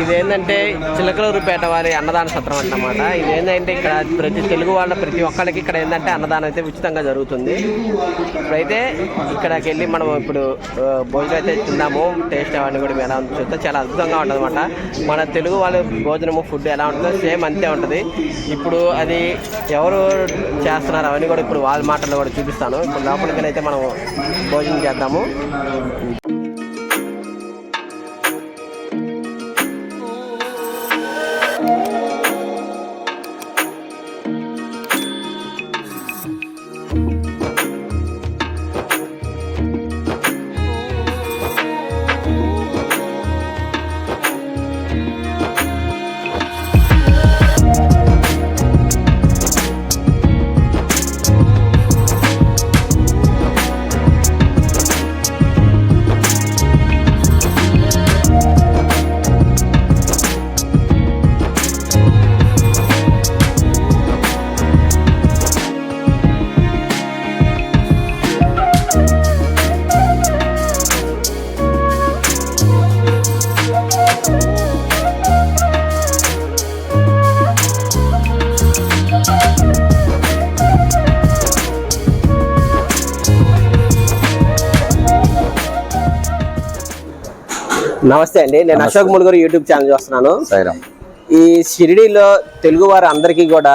ఇదేంటంటే చిలకలూరుపేట వారి అన్నదాన సత్రం అన్నమాట. ఇదేంటంటే ఇక్కడ ప్రతి తెలుగు వాళ్ళ ప్రతి ఒక్కరికి ఇక్కడ ఏంటంటే అన్నదానం అయితే ఉచితంగా జరుగుతుంది. ఇప్పుడైతే ఇక్కడికి వెళ్ళి మనం ఇప్పుడు భోజనం అయితే తిందాము టేస్ట్ అవన్నీ కూడా ఎలా చూస్తే చాలా అద్భుతంగా ఉంటుంది అనమాట మన తెలుగు వాళ్ళ భోజనము ఫుడ్ ఎలా ఉంటుందో సేమ్ అంతే ఉంటుంది. ఇప్పుడు అది ఎవరు చేస్తున్నారు అవన్నీ కూడా ఇప్పుడు వాళ్ళ మాటల్లో కూడా చూపిస్తాను. ఇప్పుడు లోపలికి అయితే మనం భోజనం చేద్దాము. నమస్తే అండి. నేను అశోక్ ములుగురు యూట్యూబ్ ఛానల్ చూస్తున్నాను. ఈ షిరిడీలో తెలుగు వారు అందరికీ కూడా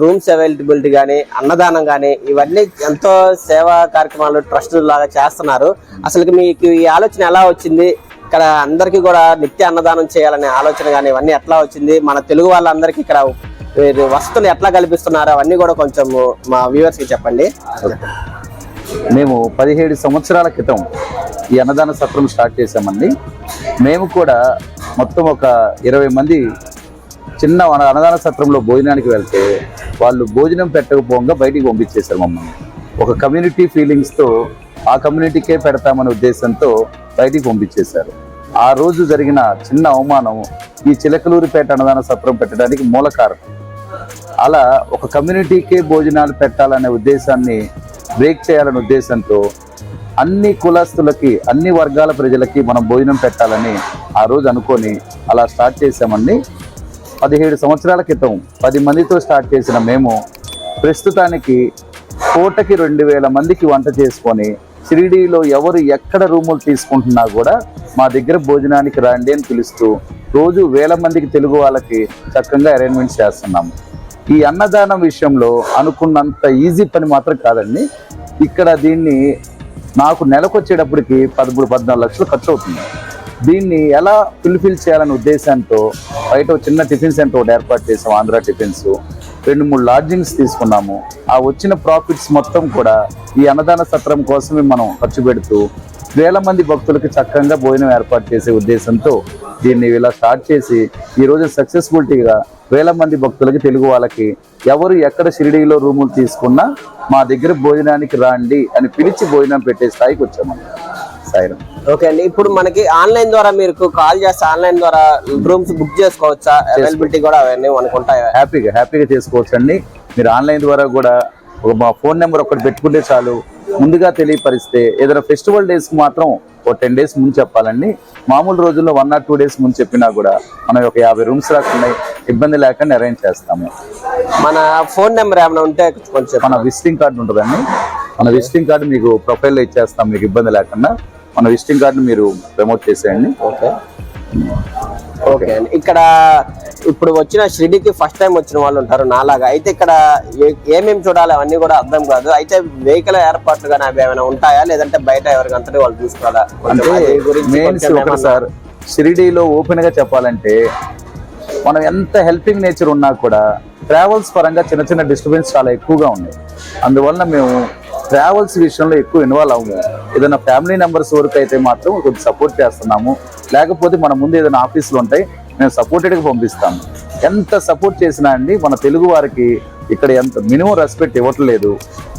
రూమ్స్ అవైలబిలిటీ కానీ అన్నదానం కానీ ఇవన్నీ ఎంతో సేవా కార్యక్రమాలు ట్రస్ట్ లాగా చేస్తున్నారు. అసలు మీకు ఈ ఆలోచన ఎలా వచ్చింది? ఇక్కడ అందరికీ కూడా నిత్య అన్నదానం చేయాలనే ఆలోచన కానీ ఇవన్నీ ఎట్లా వచ్చింది? మన తెలుగు వాళ్ళందరికీ ఇక్కడ వసతులు ఎట్లా కల్పిస్తున్నారు? అవన్నీ కూడా కొంచెం మా వ్యూవర్స్కి చెప్పండి. మేము పదిహేడు సంవత్సరాల క్రితం ఈ అన్నదాన సత్రం స్టార్ట్ చేశామండి. మేము కూడా మొత్తం ఒక ఇరవై మంది చిన్న అన్నదాన సత్రంలో భోజనానికి వెళ్తే వాళ్ళు భోజనం పెట్టకపోగా బయటికి పంపించేశారు మమ్మల్ని. ఒక కమ్యూనిటీ ఫీలింగ్స్తో ఆ కమ్యూనిటీకే పెడతామనే ఉద్దేశంతో బయటికి పంపించేశారు. ఆ రోజు జరిగిన చిన్న అవమానం ఈ చిలకలూరిపేట అన్నదాన సత్రం పెట్టడానికి మూల కారణం. అలా ఒక కమ్యూనిటీకే భోజనాలు పెట్టాలనే ఉద్దేశాన్ని బ్రేక్ చేయాలనే ఉద్దేశంతో అన్ని కులస్తులకి అన్ని వర్గాల ప్రజలకి మనం భోజనం పెట్టాలని ఆ రోజు అనుకొని అలా స్టార్ట్ చేసామండి పదిహేడు సంవత్సరాల క్రితం పది మందితో స్టార్ట్ చేసిన మేము ప్రస్తుతానికి పూటకి రెండు వేల మందికి వంట చేసుకొని షిరిడీలో ఎవరు ఎక్కడ రూములు తీసుకుంటున్నా కూడా మా దగ్గర భోజనానికి రండి అని పిలుస్తూ రోజు వేల మందికి తెలుగు వాళ్ళకి చక్కగా అరేంజ్మెంట్స్ చేస్తున్నాము. ఈ అన్నదానం విషయంలో అనుకున్నంత ఈజీ పని మాత్రం కాదండి. ఇక్కడ దీన్ని నాకు నెలకు వచ్చేటప్పటికి పదమూడు పద్నాలుగు లక్షలు ఖర్చు అవుతుంది దీన్ని ఎలా ఫుల్ఫిల్ చేయాలనే ఉద్దేశంతో బయట చిన్న టిఫిన్ సెంటర్ ఒకటి ఏర్పాటు చేసాం ఆంధ్ర టిఫిన్స్. రెండు మూడు లాడ్జింగ్స్ తీసుకున్నాము. ఆ వచ్చిన ప్రాఫిట్స్ మొత్తం కూడా ఈ అన్నదాన సత్రం కోసమే మనం ఖర్చు పెడుతూ వేల మంది భక్తులకి చక్కగా భోజనం ఏర్పాటు చేసే ఉద్దేశంతో దీన్ని ఇలా స్టార్ట్ చేసి ఈ రోజు సక్సెస్ఫుల్టీగా వేల మంది భక్తులకి తెలుగు వాళ్ళకి ఎవరు ఎక్కడ షిరిడీలో రూములు తీసుకున్నా మా దగ్గర భోజనానికి రాండి అని పిలిచి భోజనం పెట్టే స్థాయికి వచ్చామన్నమాట సాయిరం ఓకే అండి. ఇప్పుడు మనకి ఆన్లైన్ ద్వారా మీరు కాల్ చేస్తే ఆన్లైన్ ద్వారా రూమ్స్ బుక్ చేసుకోవచ్చా? అవైలబిలిటీ కూడా అవన్నీ మనకు ఉంటాయా హ్యాపీగా హ్యాపీగా చేసుకోవచ్చండి. మీరు ఆన్లైన్ ద్వారా కూడా ఒక మా ఫోన్ నెంబర్ ఒకటి పెట్టుకుంటే చాలు. ముందుగా తెలియపరిస్తే ఏదైనా ఫెస్టివల్ డేస్ మాత్రం ఒక టెన్ డేస్ ముందు చెప్పాలండి. మామూలు రోజుల్లో వన్ ఆర్ టూ డేస్ ముందు చెప్పినా కూడా మనం ఒక యాభై రూమ్స్ రాకున్నాయి ఇబ్బంది లేకుండా అరేంజ్ చేస్తాము. మన ఫోన్ నెంబర్ ఏమైనా ఉంటే కొంచెం మన విజిటింగ్ కార్డు ఉంటుందండి. మన విజిటింగ్ కార్డు మీకు ప్రొఫైల్లో ఇచ్చేస్తాం మీకు ఇబ్బంది లేకుండా. మన విజిటింగ్ కార్డు మీరు ప్రమోట్ చేసేయండి. ఓకే. ఓకే. అండి ఇక్కడ ఇప్పుడు వచ్చిన షిరిడికి ఫస్ట్ టైం వచ్చిన వాళ్ళు ఉంటారు నాలాగా. అయితే ఇక్కడ ఏమేమి చూడాలి అవన్నీ కూడా అర్థం కాదు. అయితే వెహికల్ ఏర్పాట్లు కానీ అవి ఏమైనా ఉంటాయా? లేదంటే బయట ఎవరికి అంతటి వాళ్ళు చూసుకోవాలా? సార్ షిరిడీలో ఓపెన్గా చెప్పాలంటే మనం ఎంత హెల్పింగ్ నేచర్ ఉన్నా కూడా ట్రావెల్స్ పరంగా చిన్న చిన్న డిస్టర్బెన్స్ చాలా ఎక్కువగా ఉన్నాయి. అందువల్ల మేము ట్రావెల్స్ విషయంలో ఎక్కువ ఇన్వాల్వ్ అవ్వము. ఏదైనా ఫ్యామిలీ మెంబర్స్ వరకు అయితే మాత్రం కొంచెం సపోర్ట్ చేస్తున్నాము. లేకపోతే మన ముందు ఏదైనా ఆఫీసులు ఉంటాయి మేము సపోర్టెడ్గా పంపిస్తాము. ఎంత సపోర్ట్ చేసినా అండి మన తెలుగు వారికి ఇక్కడ ఎంత మినిమం రెస్పెక్ట్ ఇవ్వట్లేదు.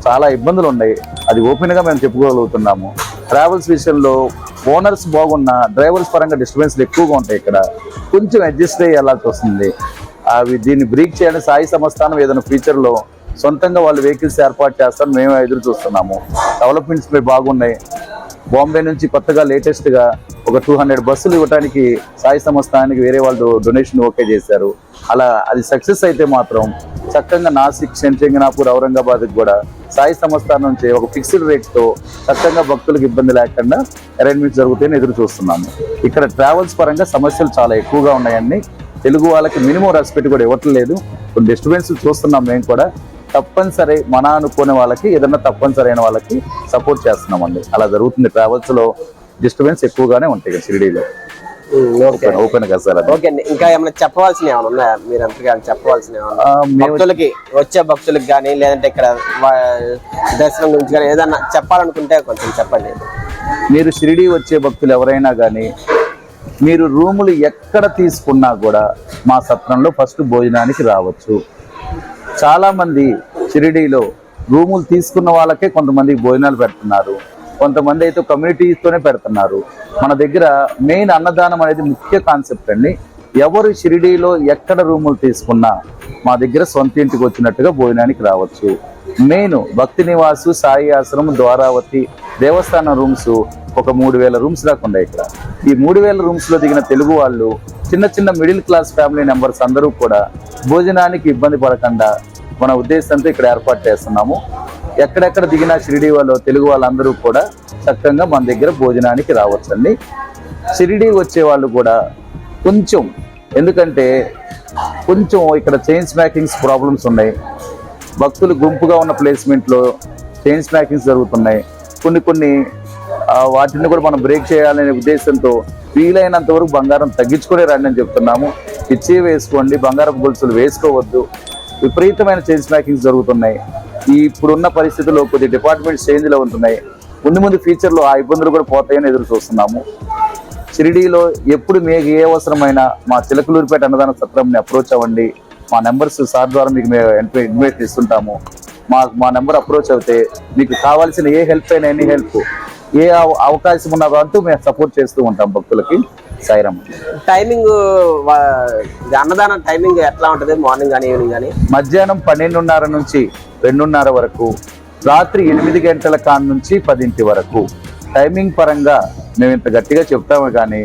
చాలా ఇబ్బందులు ఉన్నాయి. అది ఓపెన్గా మేము చెప్పుకోగలుగుతున్నాము. ట్రావెల్స్ విషయంలో ఓనర్స్ బాగున్నా డ్రైవర్స్ పరంగా డిస్టర్బెన్స్లు ఎక్కువగా ఉంటాయి ఇక్కడ. కొంచెం అడ్జస్ట్ అయ్యి వెళ్ళాల్సి వస్తుంది. అవి దీన్ని బ్రేక్ చేయడానికి సాయి సంస్థానం ఏదైనా ఫ్యూచర్లో సొంతంగా వాళ్ళు వెహికల్స్ ఏర్పాటు చేస్తారని మేము ఎదురు చూస్తున్నాము. డెవలప్మెంట్స్ బాగున్నాయి. బాంబే నుంచి కొత్తగా లేటెస్ట్గా ఒక టూ హండ్రెడ్ బస్సులు ఇవ్వడానికి సాయి సంస్థానికి వేరే వాళ్ళు డొనేషన్ ఓకే చేశారు. అలా అది సక్సెస్ అయితే మాత్రం చక్కగా నాసిక్ శంచంగనాపూర్ ఔరంగాబాద్ కూడా సాయి సంస్థానం నుంచి ఒక ఫిక్స్డ్ రేట్తో చక్కగా భక్తులకు ఇబ్బంది లేకుండా అరేంజ్మెంట్స్ జరుగుతాయని ఎదురు చూస్తున్నాము. ఇక్కడ ట్రావెల్స్ పరంగా సమస్యలు చాలా ఎక్కువగా ఉన్నాయండి తెలుగు వాళ్ళకి మినిమం రెస్పెక్ట్ కూడా ఇవ్వట్లేదు. కొన్ని డిస్టర్బెన్స్ చూస్తున్నాం మేము కూడా. తప్పనిసరి మన అనుకునే వాళ్ళకి ఏదైనా తప్పనిసరి అయిన వాళ్ళకి సపోర్ట్ చేస్తున్నామండి. అలా జరుగుతుంది. ట్రావెల్స్లో డిస్టర్బెన్స్ ఎక్కువగానే ఉంటాయి షిరిడీలో. ఓకే. ఓపెన్ కదా సార్ ఓకే అండి. ఇంకా ఏమైనా చెప్పవలసినవి ఏమైనా ఉన్నాయా? మీరు అంతగా మేము భక్తులకి వచ్చే భక్తులకి కానీ లేదంటే ఇక్కడ దర్శనం గురించి కానీ ఏదన్నా చెప్పాలనుకుంటే కొంచెం చెప్పండి. మీరు షిరిడి వచ్చే భక్తులు ఎవరైనా కానీ మీరు రూములు ఎక్కడ తీసుకున్నా కూడా మా సత్రంలో ఫస్ట్ భోజనానికి రావచ్చు. చాలా మంది షిరిడీలో రూములు తీసుకున్న వాళ్ళకే కొంతమంది భోజనాలు పెడుతున్నారు. కొంతమంది అయితే కమ్యూనిటీతోనే పెడుతున్నారు. మన దగ్గర మెయిన్ అన్నదానం అనేది ముఖ్య కాన్సెప్ట్ అండి. ఎవరు షిరిడీలో ఎక్కడ రూములు తీసుకున్నా మా దగ్గర సొంత ఇంటికి వచ్చినట్టుగా భోజనానికి రావచ్చు. మెయిన్ భక్తి నివాసు సాయి ఆశ్రమం ద్వారావతి దేవస్థానం రూమ్స్ ఒక మూడు వేల రూమ్స్ దాకా ఉన్నాయి ఇక్కడ. ఈ మూడు వేల రూమ్స్లో దిగిన తెలుగు వాళ్ళు చిన్న చిన్న మిడిల్ క్లాస్ ఫ్యామిలీ మెంబర్స్ అందరూ కూడా భోజనానికి ఇబ్బంది పడకుండా మన ఉద్దేశంతో ఇక్కడ ఏర్పాటు చేస్తున్నాము. ఎక్కడెక్కడ దిగినా షిరిడి వాళ్ళు తెలుగు వాళ్ళందరూ కూడా చక్కగా మన దగ్గర భోజనానికి రావచ్చండి. షిరిడి వచ్చే వాళ్ళు కూడా కొంచెం ఎందుకంటే కొంచెం ఇక్కడ చైన్ స్మాకింగ్స్ ప్రాబ్లమ్స్ ఉన్నాయి. భక్తులు గుంపుగా ఉన్న ప్లేస్మెంట్లో చైన్ స్మాకింగ్స్ జరుగుతున్నాయి. కొన్ని కొన్ని వాటిని కూడా మనం బ్రేక్ చేయాలనే ఉద్దేశంతో వీలైనంత వరకు బంగారం తగ్గించుకునే రండి అని చెప్తున్నాము. పిచ్చి వేసుకోండి బంగారం గొలుసులు వేసుకోవద్దు. విపరీతమైన చేంజ్ మేకింగ్స్ జరుగుతున్నాయి. ఈ ఇప్పుడున్న పరిస్థితుల్లో కొద్ది డిపార్ట్మెంట్స్ చేంజ్లో ఉంటున్నాయి. ముందు ముందు ఫ్యూచర్లో ఆ ఇబ్బందులు కూడా పోతాయని ఎదురు చూస్తున్నాము. షిరిడీలో ఎప్పుడు మీకు ఏ అవసరమైన మా చిలకలూరిపేట అన్నదాన సత్రంని అప్రోచ్ అవ్వండి. మా నెంబర్స్ సార్ ద్వారా మీకు మేము ఇన్వైట్ ఇస్తుంటాము. మా మా నెంబర్ అప్రోచ్ అవుతే మీకు కావాల్సిన ఏ హెల్ప్ అయినా ఎనీ హెల్ప్ ఏ అవ- అవకాశం ఉన్నా అంటూ మేము సపోర్ట్ చేస్తూ ఉంటాం భక్తులకి. సాయిరామ్. టైమింగ్ అన్నదానం టైమింగ్ ఎట్లా ఉంటుంది? మార్నింగ్ కానీ ఈవినింగ్ కానీ మధ్యాహ్నం పన్నెండున్నర నుంచి రెండున్నర వరకు రాత్రి ఎనిమిది గంటల కాన్ నుంచి పదింటి వరకు. టైమింగ్ పరంగా మేము ఇంత గట్టిగా చెప్తాము కానీ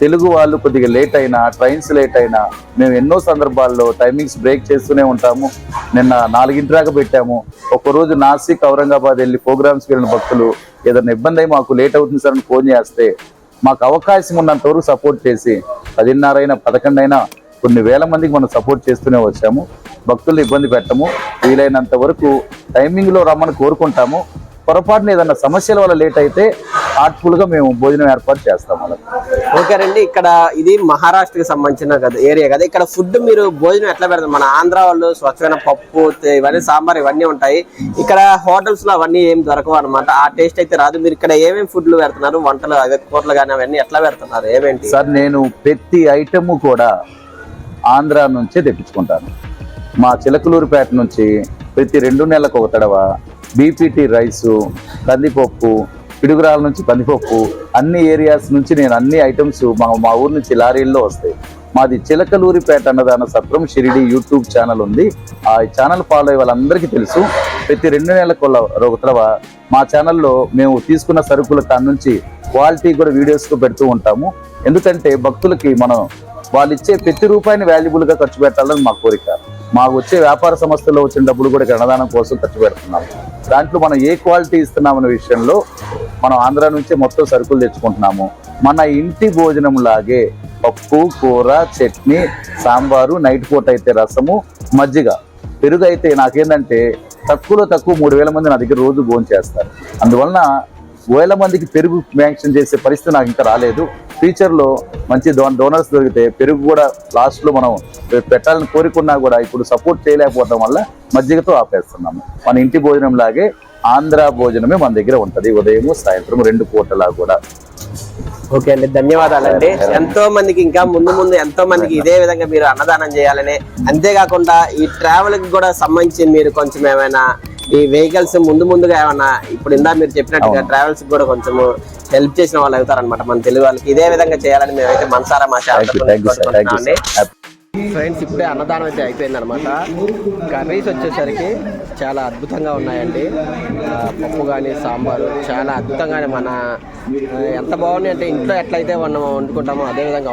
తెలుగు వాళ్ళు కొద్దిగా లేట్ అయినా ట్రైన్స్ లేట్ అయినా మేము ఎన్నో సందర్భాల్లో టైమింగ్స్ బ్రేక్ చేస్తూనే ఉంటాము. నిన్న నాలుగింటి దాకా పెట్టాము. ఒక్కరోజు నాసిక్ ఔరంగాబాద్ వెళ్ళి ప్రోగ్రామ్స్కి వెళ్ళిన భక్తులు ఏదైనా ఇబ్బంది అయి మాకు లేట్ అవుతుంది సార్ అని ఫోన్ చేస్తే మాకు అవకాశం ఉన్నంత వరకు సపోర్ట్ చేసి పదిన్నర అయినా పదకొండు అయినా కొన్ని వేల మందికి మనం సపోర్ట్ చేస్తూనే వచ్చాము. భక్తులు ఇబ్బంది పెట్టము. వీలైనంత వరకు టైమింగ్లో రమ్మని కోరుకుంటాము. పొరపాటున ఏదన్నా సమస్యల వల్ల లేట్ అయితే హార్ట్ఫుల్గా మేము భోజనం ఏర్పాటు చేస్తాం వాళ్ళకి. ఓకేనండి ఇక్కడ ఇది మహారాష్ట్రకి సంబంధించిన కదా ఏరియా కదా. ఇక్కడ ఫుడ్ మీరు భోజనం ఎట్లా పెడతారు? మన ఆంధ్ర వాళ్ళు స్వచ్ఛమైన పప్పు ఇవన్నీ సాంబార్ ఇవన్నీ ఉంటాయి. ఇక్కడ హోటల్స్లో అవన్నీ ఏం దొరకవు అనమాట ఆ టేస్ట్ అయితే రాదు. మీరు ఇక్కడ ఏమేమి ఫుడ్లు పెడుతున్నారు? వంటలు అదే కూరలు కానీ అవన్నీ ఎట్లా పెడుతున్నారు? ఏమేంటి? సార్ నేను ప్రతి ఐటమ్ కూడా ఆంధ్ర నుంచే తెప్పించుకుంటాను. మా చిలకలూరుపేట నుంచి ప్రతి రెండు నెలలకు ఒక తడవ బీపీటీ రైసు కందిపప్పు పిడుగురాల నుంచి కందిపప్పు అన్ని ఏరియాస్ నుంచి నేను అన్ని ఐటమ్స్ మా మా ఊరు నుంచి లారీల్లో వస్తాయి. మాది చిలకలూరిపేట అన్నదాన సత్రం షిరిడి యూట్యూబ్ ఛానల్ ఉంది. ఆ ఛానల్ ఫాలో అయ్యే వాళ్ళందరికీ తెలుసు. ప్రతి రెండు నెలల ఒక మా ఛానల్లో మేము తీసుకున్న సరుకుల కాడ నుంచి క్వాలిటీ కూడా వీడియోస్ పెడుతూ ఉంటాము. ఎందుకంటే భక్తులకి మనం వాళ్ళు ఇచ్చే ప్రతి రూపాయిని వాల్యుబుల్గా ఖర్చు పెట్టాలని మా కోరిక. మాకు వచ్చే వ్యాపార సంస్థల్లో వచ్చిన డబ్బులు కూడా అన్నదానం కోసం ఖర్చు పెడుతున్నాం దాంట్లో మనం ఏ క్వాలిటీ ఇస్తున్నామనే విషయంలో మనం ఆంధ్ర నుంచే మొత్తం సరుకులు తెచ్చుకుంటున్నాము. మన ఇంటి భోజనం లాగే పప్పు కూర చట్నీ సాంబారు నైట్ పూట అయితే రసము మజ్జిగ. పెరుగు అయితే నాకేంటంటే తక్కువలో తక్కువ మూడు వేల మంది నా దగ్గర రోజు భోజనం చేస్తారు. అందువలన వేల మందికి పెరుగు మ్యాంక్షన్ చేసే పరిస్థితి నాకు ఇంకా రాలేదు. ఫ్యూచర్లో మంచి డోన్ డోనర్స్ దొరికితే పెరుగు కూడా లాస్ట్లో మనం పెట్టాలని కోరుకున్నా కూడా ఇప్పుడు సపోర్ట్ చేయలేకపోవడం వల్ల మజ్జిగతో ఆపేస్తున్నాము. మన ఇంటి భోజనం లాగే ఆంధ్ర భోజనమే మన దగ్గర ఉంటది. ఉదయం సాయంత్రం రెండు పూటలా కూడా. ఓకే అండి. ధన్యవాదాలండి. ఎంతో మందికి ఇంకా ముందు ముందు ఎంతో మందికి ఇదే విధంగా మీరు అన్నదానం చేయాలని అంతేకాకుండా ఈ ట్రావెల్కి కూడా సంబంధించి మీరు కొంచెం ఏమైనా ఈ వెహికల్స్ ముందు ముందుగా ఏమైనా ఇప్పుడు ఇందా మీరు చెప్పినట్టుగా ట్రావెల్స్ కూడా కొంచెం హెల్ప్ చేసిన వాళ్ళు అవుతారనమాట మన తెలుగు వాళ్ళకి. ఇదే విధంగా చేయాలని మేమైతే మనసారా మా థ్యాంక్ ఫ్రెండ్స్ ఇప్పుడే అన్నదానం అయితే అయిపోయింది అనమాట కర్రీస్ వచ్చేసరికి చాలా అద్భుతంగా ఉన్నాయండి. పప్పు కానీ సాంబారు చాలా అద్భుతంగానే మన ఎంత బాగున్నాయి అంటే ఇంట్లో ఎట్లయితే మనం వండుకుంటామో అదే విధంగా